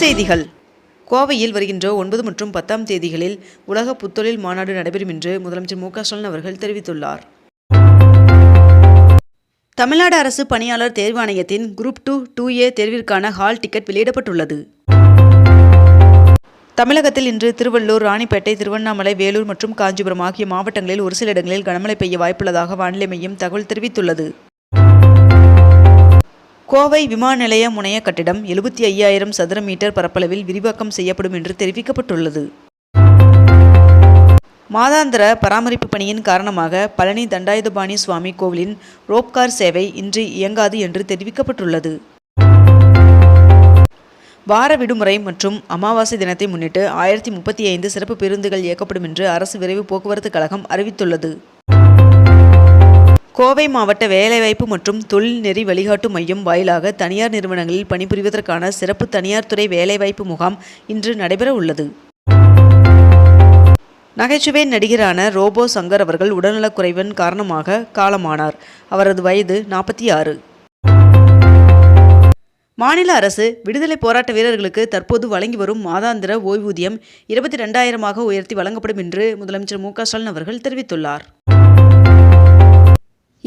செய்திகள் கோவையில் வருகின்ற ஒன்பது மற்றும் பத்தாம் தேதிகளில் உலக புத்தொழில் மாநாடு நடைபெறும் என்று முதலமைச்சர் மு க ஸ்டாலின் அவர்கள் தெரிவித்துள்ளார். தமிழ்நாடு அரசு பணியாளர் தேர்வாணையத்தின் குரூப் டூ டூ ஏ தேர்விற்கான ஹால் டிக்கெட் வெளியிடப்பட்டுள்ளது. தமிழகத்தில் இன்று திருவள்ளூர் ராணிப்பேட்டை திருவண்ணாமலை வேலூர் மற்றும் காஞ்சிபுரம் ஆகிய மாவட்டங்களில் ஒரு சில இடங்களில் கனமழை பெய்ய வாய்ப்புள்ளதாக வானிலை மையம் தகவல் தெரிவித்துள்ளது. கோவை விமான நிலைய முனைய கட்டிடம் எழுபத்தி ஐயாயிரம் சதுர மீட்டர் பரப்பளவில் விரிவாக்கம் செய்யப்படும் என்று தெரிவிக்கப்பட்டுள்ளது. மாதாந்திர பராமரிப்பு பணியின் காரணமாக பழனி தண்டாயுதபாணி சுவாமி கோவிலின் ரோப்கார் சேவை இன்று இயங்காது என்று தெரிவிக்கப்பட்டுள்ளது. வார விடுமுறை மற்றும் அமாவாசை தினத்தை முன்னிட்டு ஆயிரத்தி முப்பத்தி ஐந்து சிறப்பு பேருந்துகள் இயக்கப்படும் என்று அரசு விரைவு போக்குவரத்து கழகம் அறிவித்துள்ளது. கோவை மாவட்ட வேலைவாய்ப்பு மற்றும் தொழில்நெறி வழிகாட்டு மையம் வாயிலாக தனியார் நிறுவனங்களில் பணிபுரிவதற்கான சிறப்பு தனியார் துறை வேலைவாய்ப்பு முகாம் இன்று நடைபெற உள்ளது. நகைச்சுவை நடிகரான ரோபோ சங்கர் அவர்கள் உடல்நலக்குறைவின் காரணமாக காலமானார். அவரது வயது நாற்பத்தி ஆறு. மாநில அரசு விடுதலை போராட்ட வீரர்களுக்கு தற்போது வழங்கி வரும் மாதாந்திர ஓய்வூதியம் இருபத்தி ரெண்டாயிரமாக உயர்த்தி வழங்கப்படும் என்று முதலமைச்சர் மு க ஸ்டாலின் அவர்கள் தெரிவித்துள்ளார்.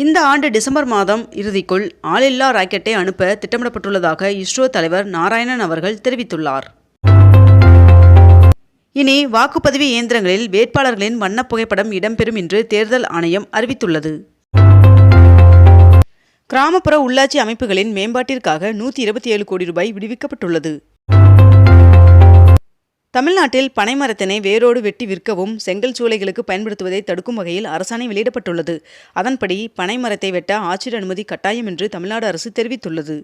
இந்த ஆண்டு டிசம்பர் மாதம் இறுதிக்குள் ஆளில்லா ராக்கெட்டை அனுப்ப திட்டமிடப்பட்டுள்ளதாக இஸ்ரோ தலைவர் நாராயணன் அவர்கள் தெரிவித்துள்ளார். இனி வாக்குப்பதிவு இயந்திரங்களில் வேட்பாளர்களின் வண்ண புகைப்படம் இடம்பெறும் என்று தேர்தல் ஆணையம் அறிவித்துள்ளது. கிராமப்புற உள்ளாட்சி அமைப்புகளின் மேம்பாட்டிற்காக நூற்றி இருபத்தி ஏழு கோடி ரூபாய் விடுவிக்கப்பட்டுள்ளது. தமிழ்நாட்டில் பனைமரத்தினை வேரோடு வெட்டி விற்கவும் செங்கல் சூளைகளுக்கு பயன்படுத்துவதை தடுக்கும் வகையில் அரசாணை வெளியிடப்பட்டுள்ளது. அதன்படி பனைமரத்தை வெட்ட ஆட்சியர் அனுமதி கட்டாயம் என்று தமிழ்நாடு அரசு தெரிவித்துள்ளது.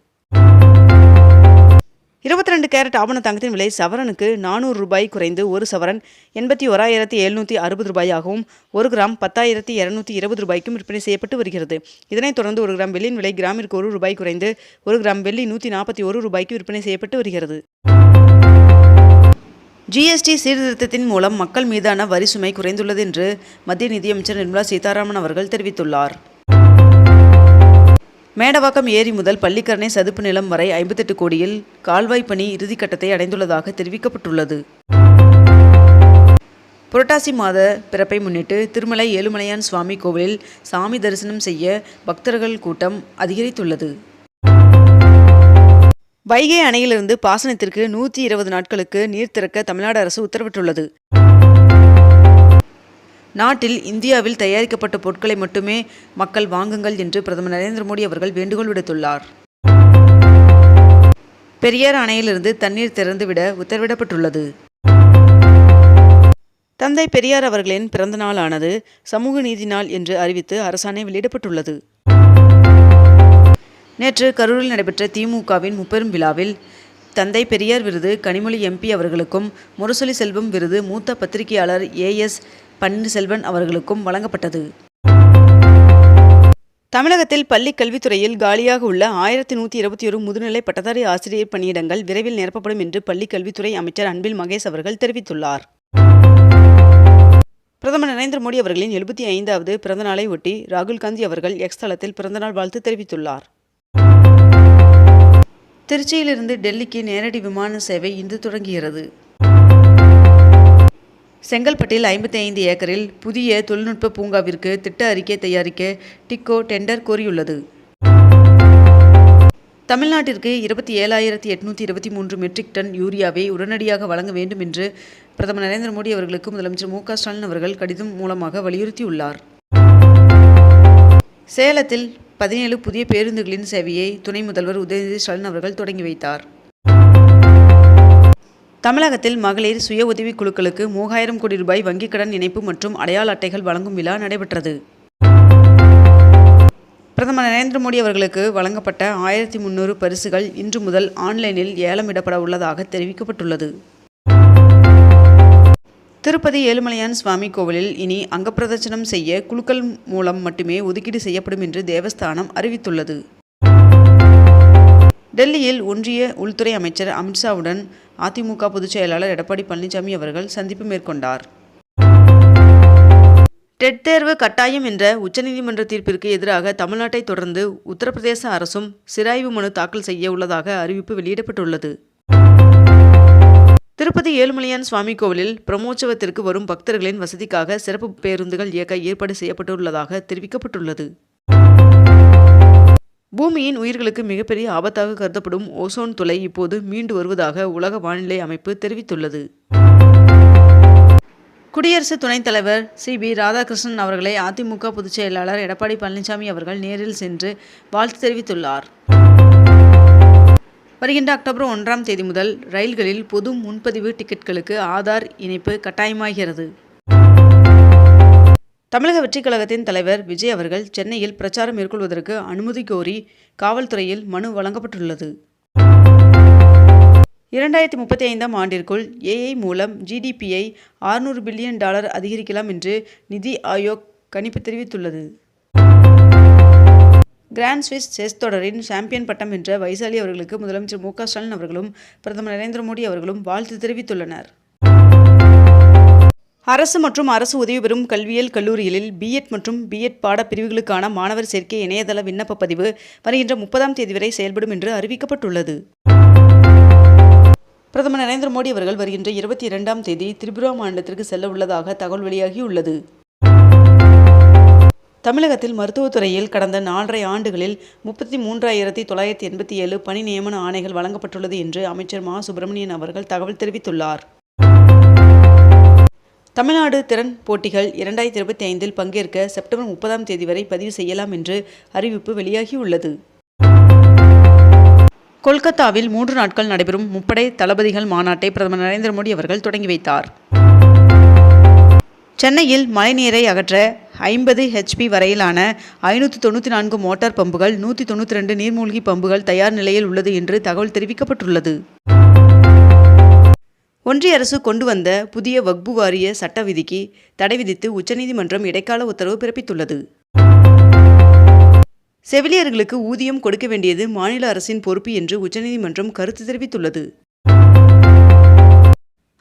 இருபத்தி ரெண்டு கேரட் ஆபண தங்கத்தின் விலை சவரனுக்கு நானூறு ரூபாய் குறைந்து ஒரு சவரன் எண்பத்தி ஓராயிரத்தி எழுநூற்றி அறுபது ரூபாயாகவும் ஒரு கிராம் பத்தாயிரத்தி இரநூத்தி இருபது ரூபாய்க்கும் விற்பனை செய்யப்பட்டு வருகிறது. இதனைத் தொடர்ந்து ஒரு கிராம் வெள்ளியின் விலை கிராமிற்கு ஒரு ரூபாய் குறைந்து ஒரு கிராம் வெள்ளி நூற்றி நாற்பத்தி ஒரு ரூபாய்க்கு விற்பனை செய்யப்பட்டு வருகிறது. ஜிஎஸ்டி சீர்திருத்தத்தின் மூலம் மக்கள் மீதான வரி சுமை குறைந்துள்ளது என்று மத்திய நிதியமைச்சர் நிர்மலா சீதாராமன் அவர்கள் தெரிவித்துள்ளார். மேடவாக்கம் ஏரி முதல் பள்ளிக்கரணை சதுப்பு நிலம் வரை ஐம்பத்தெட்டு கோடியில் கால்வாய் பணி இறுதிக்கட்டத்தை அடைந்துள்ளதாக தெரிவிக்கப்பட்டுள்ளது. புரட்டாசி மாத பிறப்பை முன்னிட்டு திருமலை ஏழுமலையான் சுவாமி கோவிலில் சாமி தரிசனம் செய்ய பக்தர்கள் கூட்டம் அதிகரித்துள்ளது. வைகை அணையிலிருந்து பாசனத்திற்கு நூற்றி இருபது நாட்களுக்கு நீர் திறக்க தமிழ்நாடு அரசு உத்தரவிட்டுள்ளது. நாட்டில் இந்தியாவில் தயாரிக்கப்பட்ட பொருட்களை மட்டுமே மக்கள் வாங்குங்கள் என்று பிரதமர் நரேந்திர மோடி அவர்கள் வேண்டுகோள் விடுத்துள்ளார். பெரியார் அணையிலிருந்து தண்ணீர் திறந்துவிட உத்தரவிடப்பட்டுள்ளது. தந்தை பெரியார் அவர்களின் பிறந்த நாளானது சமூக நீதி நாள் என்று அறிவித்து அரசாணை வெளியிடப்பட்டுள்ளது. நேற்று கரூரில் நடைபெற்ற திமுகவின் முப்பெரும் விழாவில் தந்தை பெரியார் விருது கனிமொழி எம்பி அவர்களுக்கும் முரசொலி செல்வம் விருது மூத்த பத்திரிகையாளர் ஏஎஸ் பன்னீர்செல்வன் அவர்களுக்கும் வழங்கப்பட்டது. தமிழகத்தில் பள்ளி கல்வித்துறையில் காலியாக உள்ள ஆயிரத்தி நூற்றி இருபத்தி ஒரு முதுநிலை பட்டதாரி ஆசிரியர் பணியிடங்கள் விரைவில் நிரப்பப்படும் என்று பள்ளி கல்வித்துறை அமைச்சர் அன்பில் மகேஷ் அவர்கள் தெரிவித்துள்ளார். பிரதமர் நரேந்திர மோடி அவர்களின் எழுபத்தி ஐந்தாவது பிறந்தநாளை ஒட்டி ராகுல் காந்தி அவர்கள் எக்ஸ் தளத்தில் பிறந்தநாள் வாழ்த்து தெரிவித்துள்ளார். திருச்சியிலிருந்து டெல்லிக்கு நேரடி விமான சேவை இன்று தொடங்குகிறது. செங்கல்பட்டில் ஐம்பத்தி ஐந்து ஏக்கரில் புதிய தொழில்நுட்ப பூங்காவிற்கு திட்ட அறிக்கை தயாரிக்க டிக்கோ டெண்டர் கோரியுள்ளது. தமிழ்நாட்டிற்கு இருபத்தி ஏழாயிரத்தி எட்நூற்றி இருபத்தி மூன்று மெட்ரிக் டன் யூரியாவை உடனடியாக வழங்க வேண்டும் என்று பிரதமர் நரேந்திர மோடி அவர்களுக்கு முதலமைச்சர் மு க ஸ்டாலின் அவர்கள் கடிதம் மூலமாக வலியுறுத்தியுள்ளார். சேலத்தில் பதினேழு புதிய பேருந்துகளின் சேவையை துணை முதல்வர் உதயநிதி ஸ்டாலின் அவர்கள் தொடங்கி வைத்தார். தமிழகத்தில் மகளிர் சுய உதவிக் குழுக்களுக்கு மூவாயிரம் கோடி ரூபாய் வங்கிக் கடன் இணைப்பு மற்றும் அடையாள அட்டைகள் வழங்கும் விழா நடைபெற்றது. பிரதமர் நரேந்திர மோடி அவர்களுக்கு வழங்கப்பட்ட ஆயிரத்தி முன்னூறு பரிசுகள் இன்று முதல் ஆன்லைனில் ஏலமிடப்பட உள்ளதாக தெரிவிக்கப்பட்டுள்ளது. திருப்பதி ஏழுமலையான் சுவாமி கோவிலில் இனி அங்கப்பிரதட்சணம் செய்ய குழுக்கள் மூலம் மட்டுமே ஒதுக்கீடு செய்யப்படும் என்று தேவஸ்தானம் அறிவித்துள்ளது. டெல்லியில் ஒன்றிய உள்துறை அமைச்சர் அமித்ஷாவுடன் அதிமுக பொதுச் செயலாளர் எடப்பாடி பழனிசாமி அவர்கள் சந்திப்பு மேற்கொண்டார். டெட் தேர்வு கட்டாயம் என்ற உச்சநீதிமன்ற தீர்ப்பிற்கு எதிராக தமிழ்நாட்டை தொடர்ந்து உத்தரப்பிரதேச அரசும் சிராய்வு மனு தாக்கல் செய்ய உள்ளதாக அறிவிப்பு வெளியிடப்பட்டுள்ளது. திருப்பதி ஏழுமலையான் சுவாமி கோவிலில் பிரம்மோற்சவத்திற்கு வரும் பக்தர்களின் வசதிக்காக சிறப்பு பேருந்துகள் இயக்க ஏற்பாடு செய்யப்பட்டுள்ளதாக தெரிவிக்கப்பட்டுள்ளது. பூமியின் உயிர்களுக்கு மிகப்பெரிய ஆபத்தாக கருதப்படும் ஓசோன் துளை இப்போது மீண்டு வருவதாக உலக வானிலை அமைப்பு தெரிவித்துள்ளது. குடியரசு துணைத் தலைவர் சி. பி. ராதாகிருஷ்ணன் அவர்களை அதிமுக பொதுச் செயலாளர் எடப்பாடி பழனிசாமி அவர்கள் நேரில் சென்று வாழ்த்து தெரிவித்துள்ளார். வருகின்ற அக்டோபர் ஒன்றாம் தேதி முதல் ரயில்களில் பொது முன்பதிவு டிக்கெட்களுக்கு ஆதார் இணைப்பு கட்டாயமாகிறது. தமிழக வெற்றிக் கழகத்தின் தலைவர் விஜய் அவர்கள் சென்னையில் பிரச்சாரம் மேற்கொள்வதற்கு அனுமதி கோரி காவல்துறையில் மனு வழங்கப்பட்டுள்ளது. இரண்டாயிரத்தி முப்பத்தி ஐந்தாம் ஆண்டிற்குள் ஏஐ மூலம் ஜிடிபியை ஆறுநூறு பில்லியன் டாலர் அதிகரிக்கலாம் என்று நிதி ஆயோக் கணிப்பு தெரிவித்துள்ளது. கிராண்ட் ஸ்விஸ் செஸ் தொடரின் சாம்பியன் பட்டம் வென்ற வைசாலி அவர்களுக்கு முதலமைச்சர் மு ஸ்டாலின் அவர்களும் பிரதமர் நரேந்திர மோடி அவர்களும் வாழ்த்து தெரிவித்துள்ளனர். அரசு மற்றும் அரசு உதவி பெறும் கல்வியியல் கல்லூரிகளில் பிஎட் மற்றும் பிஎட் பாடப்பிரிவுகளுக்கான மாணவர் சேர்க்கை இணையதள விண்ணப்ப பதிவு வருகின்ற முப்பதாம் தேதி வரை செயல்படும் என்று அறிவிக்கப்பட்டுள்ளது. பிரதமர் நரேந்திர மோடி அவர்கள் வருகின்ற இருபத்தி இரண்டாம் தேதி திரிபுரா மாநிலத்திற்கு செல்ல உள்ளதாக தகவல் வெளியாகியுள்ளது. தமிழகத்தில் மருத்துவத்துறையில் கடந்த நான்கரை ஆண்டுகளில் முப்பத்தி மூன்றாயிரத்தி தொள்ளாயிரத்தி எண்பத்தி ஏழு பணி நியமன ஆணைகள் வழங்கப்பட்டுள்ளது என்று அமைச்சர் மா. சுப்பிரமணியன் அவர்கள் தகவல் தெரிவித்துள்ளார். தமிழ்நாடு திறன் போட்டிகள் இரண்டாயிரத்தி இருபத்தி ஐந்தில் பங்கேற்க செப்டம்பர் முப்பதாம் தேதி வரை பதிவு செய்யலாம் என்று அறிவிப்பு வெளியாகியுள்ளது. கொல்கத்தாவில் மூன்று நாட்கள் நடைபெறும் முப்படை தளபதிகள் மாநாட்டை பிரதமர் நரேந்திர மோடி அவர்கள் தொடங்கி வைத்தார். சென்னையில் மழைநீரை அகற்ற ஐம்பது ஹெச்பி வரையிலான ஐநூற்றி தொண்ணூற்றி நான்கு மோட்டார் பம்புகள் நூற்றி தொண்ணூற்றி ரெண்டு நீர்மூழ்கி பம்புகள் தயார் நிலையில் உள்ளது என்று தகவல் தெரிவிக்கப்பட்டுள்ளது. ஒன்றிய அரசு கொண்டு வந்த புதிய வக்பு வாரிய சட்ட விதிக்கு தடை விதித்து உச்சநீதிமன்றம் இடைக்கால உத்தரவு பிறப்பித்துள்ளது. செவிலியர்களுக்கு ஊதியம் கொடுக்க வேண்டியது மாநில அரசின் பொறுப்பு என்று உச்சநீதிமன்றம் கருத்து தெரிவித்துள்ளது.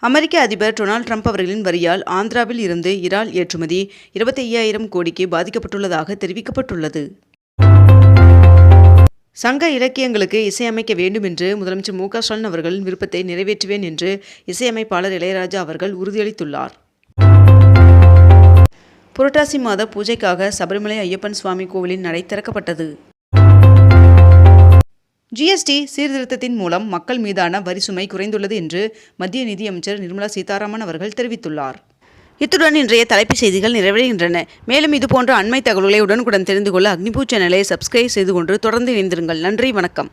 அமெரிக்க அதிபர் டொனால்ட் ட்ரம்ப் அவர்களின் வரியால் ஆந்திராவில் இருந்து இறால் ஏற்றுமதி இருபத்தி ஐயாயிரம் கோடிக்கு பாதிக்கப்பட்டுள்ளதாக தெரிவிக்கப்பட்டுள்ளது. சங்க இலக்கியங்களுக்கு இசையமைக்க வேண்டும் என்று முதலமைச்சர் மு க ஸ்டாலின் அவர்களின் விருப்பத்தை நிறைவேற்றுவேன் என்று இசையமைப்பாளர் இளையராஜா அவர்கள் உறுதியளித்துள்ளார். புரட்டாசி மாத பூஜைக்காக சபரிமலை ஐயப்பன் சுவாமி கோவிலின் நடை திறக்கப்பட்டது. ஜிஎஸ்டி சீர்திருத்தத்தின் மூலம் மக்கள் மீதான வரி சுமை குறைந்துள்ளது என்று மத்திய நிதியமைச்சர் நிர்மலா சீதாராமன் அவர்கள் தெரிவித்துள்ளார். இத்துடன் இன்றைய தலைப்புச் செய்திகள் நிறைவடைகின்றன. மேலும் இதுபோன்ற அண்மை தகவல்களை உடனுக்குடன் தெரிந்து கொள்ள அக்னிபூ சேனலை சப்ஸ்கிரைப் செய்து கொண்டு தொடர்ந்து இணைந்திருங்கள். நன்றி வணக்கம்.